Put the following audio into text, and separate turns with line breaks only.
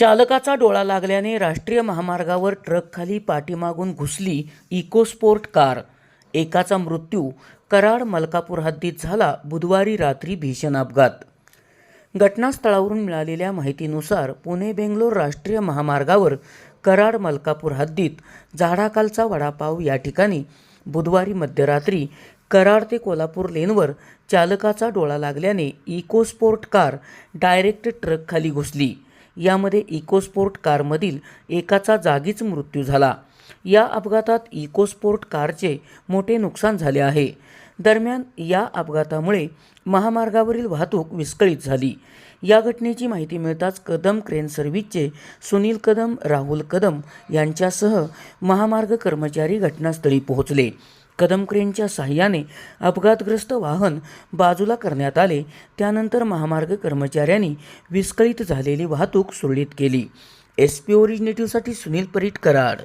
चालकाचा डोळा लागल्याने राष्ट्रीय महामार्गावर ट्रकखाली पाठीमागून घुसली इकोस्पोर्ट कार. एकाचा मृत्यू कराड मलकापूर हद्दीत झाला बुधवारी रात्री भीषण अपघात. घटनास्थळावरून मिळालेल्या माहितीनुसार पुणे बेंगलोर राष्ट्रीय महामार्गावर कराड मलकापूर हद्दीत झाडाखालचा वडापाव या ठिकाणी बुधवारी मध्यरात्री कराड ते कोल्हापूर लेनवर चालकाचा डोळा लागल्याने इकोस्पोर्ट कार डायरेक्ट ट्रकखाली घुसली. यामध्ये इकोस्पोर्ट कारमधील एकाचा जागीच मृत्यू झाला. या अपघातात इकोस्पोर्ट कारचे मोठे नुकसान झाले आहे. दरम्यान या अपघातामुळे महामार्गावरील वाहतूक विस्कळीत झाली. या घटनेची माहिती मिळताच कदम क्रेन सर्व्हिसचे सुनील कदम राहुल कदम यांच्यासह महामार्ग कर्मचारी घटनास्थळी पोहोचले. कदम क्रेनच्या साह्याने अपघातग्रस्त वाहन बाजूला करण्यात आले. त्यानंतर महामार्ग कर्मचाऱ्यांनी विस्कळीत झालेली वाहतूक सुरळीत केली. एस पी ओरिजिनेटिव्हसाठी सुनील परीट कराड.